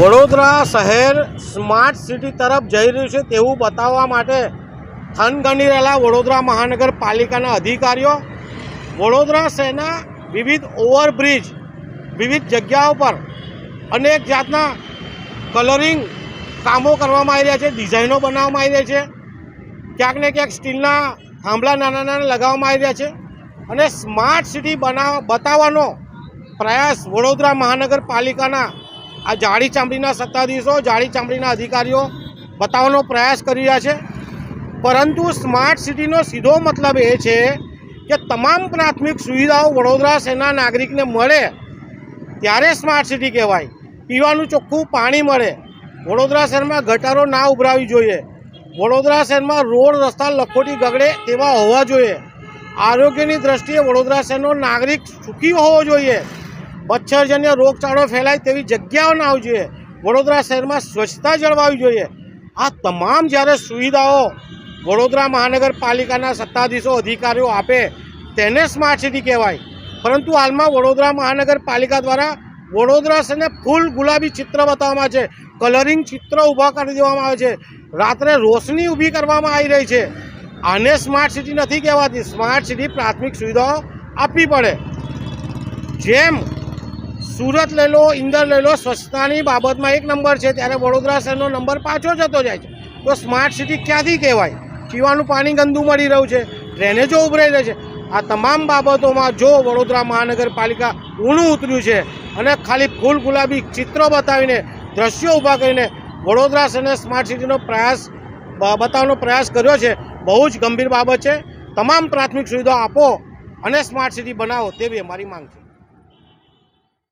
વડોદરા શહેર smart city તરફ જઈ રહ્યું છે તેવું બતાવવા માટે થનગની રહેલા વડોદરા મહાનગરપાલિકાના અધિકારીઓ, વડોદરા શહેરના વિવિધ ઓવરબ્રિજ, વિવિધ જગ્યાઓ પર અનેક જાતના કલરિંગ કામો કરવામાં આવી રહ્યા છે, ડિઝાઇનો બનાવવામાં આવી રહી છે, ક્યાંક ને ક્યાંક સ્ટીલના થાંભલા નાના નાના લગાવવામાં આવી રહ્યા છે અને સ્માર્ટ સિટી બનાવ બતાવવાનો પ્રયાસ વડોદરા મહાનગરપાલિકાના આ જાડી ચામડીના સત્તાધીશો જાડી ચામડીના અધિકારીઓ બતાવવાનો પ્રયાસ કરી રહ્યા છે. પરંતુ સ્માર્ટ સિટીનો સીધો મતલબ એ છે કે તમામ પ્રાથમિક સુવિધાઓ વડોદરા શહેરના નાગરિકને મળે ત્યારે સ્માર્ટ સિટી કહેવાય. પીવાનું ચોખ્ખું પાણી મળે. વડોદરા શહેરમાં ગટારો ના ઉભરાવી જોઈએ. વડોદરા શહેરમાં રોડ, રસ્તા લખોટી ગગડે તેવા હોવા જોઈએ. આરોગ્યની દ્રષ્ટિએ વડોદરા શહેરનો નાગરિક સુખી હોવો જોઈએ. મચ્છરજન્ય રોગચાળો ફેલાય તેવી જગ્યાઓ ના આવવી જોઈએ. વડોદરા શહેરમાં સ્વચ્છતા જળવાવી જોઈએ. આ તમામ જ્યારે સુવિધાઓ વડોદરા મહાનગરપાલિકાના સત્તાધીશો અધિકારીઓ આપે તેને સ્માર્ટ સિટી કહેવાય. પરંતુ હાલમાં વડોદરા મહાનગરપાલિકા દ્વારા વડોદરા શહેરને ફૂલ ગુલાબી ચિત્ર બતાવવામાં છે. કલરિંગ ચિત્ર ઊભા કરી દેવામાં આવે છે. રાત્રે રોશની ઊભી કરવામાં આવી રહી છે. આને સ્માર્ટ સિટી નથી કહેવાતી. સ્માર્ટ સિટી પ્રાથમિક સુવિધાઓ આપવી પડે. જેમ સુરત લઈ લો, ઇન્દર લઈ લો, સ્વચ્છતાની બાબતમાં એક નંબર છે. ત્યારે વડોદરા શહેરનો નંબર પાછો જતો જાય છે. તો સ્માર્ટ સિટી ક્યાંથી કહેવાય? પીવાનું પાણી ગંદુ મળી રહ્યું છે. ડ્રેનેજો ઉભરાઈ રહે છે. આ તમામ બાબતોમાં જો વડોદરા મહાનગરપાલિકા ઊણું ઉતર્યું છે અને ખાલી ફૂલ ગુલાબી ચિત્રો બતાવીને, દ્રશ્યો ઊભા કરીને વડોદરા શહેરને સ્માર્ટ સિટીનો પ્રયાસ બતાવવાનો પ્રયાસ કર્યો છે, બહુ જ ગંભીર બાબત છે. તમામ પ્રાથમિક સુવિધાઓ આપો અને સ્માર્ટ સિટી બનાવો, તેવી અમારી માંગ છે.